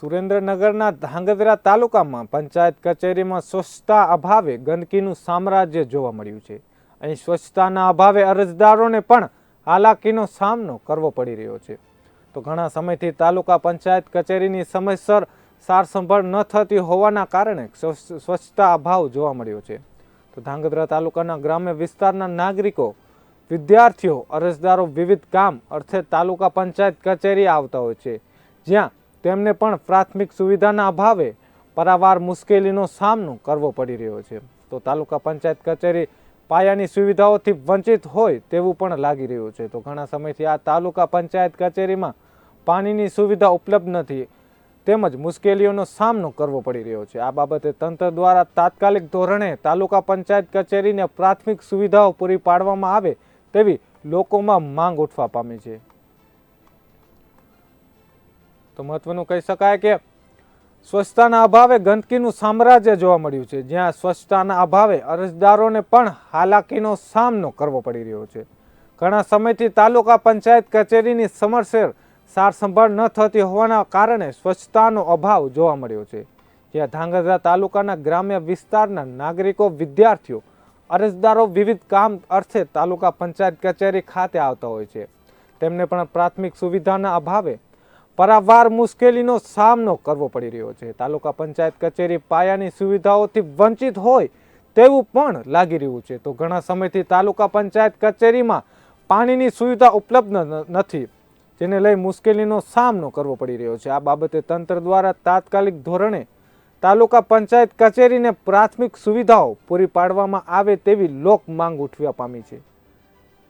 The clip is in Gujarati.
સુરેન્દ્રનગરના ધાંગધ્રા તાલુકામાં પંચાયત કચેરીમાં સ્વચ્છતા અભાવે ગંદકીનું સામ્રાજ્ય જોવા મળ્યું છે. અહીં સ્વચ્છતાના અભાવે અરજદારોને પણ હાલાકીનો સામનો કરવો પડી રહ્યો છે. તો ઘણા સમયથી તાલુકા પંચાયત કચેરીની સમયસર સારસંભાળ ન થતી હોવાના કારણે સ્વચ્છ- સ્વચ્છતા અભાવ જોવા મળ્યો છે. તો ધાંગધ્રા તાલુકાના ગ્રામ્ય વિસ્તારના નાગરિકો, વિદ્યાર્થીઓ, અરજદારો વિવિધ કામ અર્થે તાલુકા પંચાયત કચેરી આવતા હોય છે. જ્યાં તેમને પણ પ્રાથમિક સુવિધાના અભાવે પરાવાર મુશ્કેલીનો સામનો કરવો પડી રહ્યો છે. તો તાલુકા પંચાયત કચેરી પાયાની સુવિધાઓથી વંચિત હોય તેવું પણ લાગી રહ્યું છે. તો ઘણા સમયથી આ તાલુકા પંચાયત કચેરીમાં પાણીની સુવિધા ઉપલબ્ધ નથી તેમજ મુશ્કેલીઓનો સામનો કરવો પડી રહ્યો છે. આ બાબતે તંત્ર દ્વારા તાત્કાલિક ધોરણે તાલુકા પંચાયત કચેરીને પ્રાથમિક સુવિધાઓ પૂરી પાડવામાં આવે તેવી લોકોમાં માંગ ઉઠવા પામી છે. તો મહત્વનું કહી શકાય કે સ્વચ્છતાના અભાવે ગંદકીનું સામ્રાજ્ય જોવા મળ્યું છે. જ્યાં સ્વચ્છતાના અભાવે અરજદારોને પણ હાલાકીનો સામનો કરવો પડી રહ્યો છે. ઘણા સમયથી તાલુકા પંચાયત કચેરીની સમરસેર સાર સંભાળ ન થતી હોવાના કારણે સ્વચ્છતાનો અભાવ જોવા મળ્યો છે. જ્યાં ધાંગધ્રા તાલુકાના ગ્રામ્ય વિસ્તારના નાગરિકો, વિદ્યાર્થીઓ, અરજદારો વિવિધ કામ અર્થે તાલુકા પંચાયત કચેરી ખાતે આવતા હોય છે. તેમને પણ પ્રાથમિક સુવિધાના અભાવે પારાવાર મુશ્કેલીનો સામનો કરવો પડી રહ્યો છે. તાલુકા પંચાયત કચેરી પાયાની સુવિધાઓથી વંચિત હોય તેવું પણ લાગી રહ્યું છે. તો ઘણા સમયથી તાલુકા પંચાયત કચેરીમાં પાણીની સુવિધા ઉપલબ્ધ નથી, જેને લઈ મુશ્કેલીનો સામનો કરવો પડી રહ્યો છે. આ બાબતે તંત્ર દ્વારા તાત્કાલિક ધોરણે તાલુકા પંચાયત કચેરીને પ્રાથમિક સુવિધાઓ પૂરી પાડવામાં આવે તેવી લોક માંગ ઉઠવા પામી છે.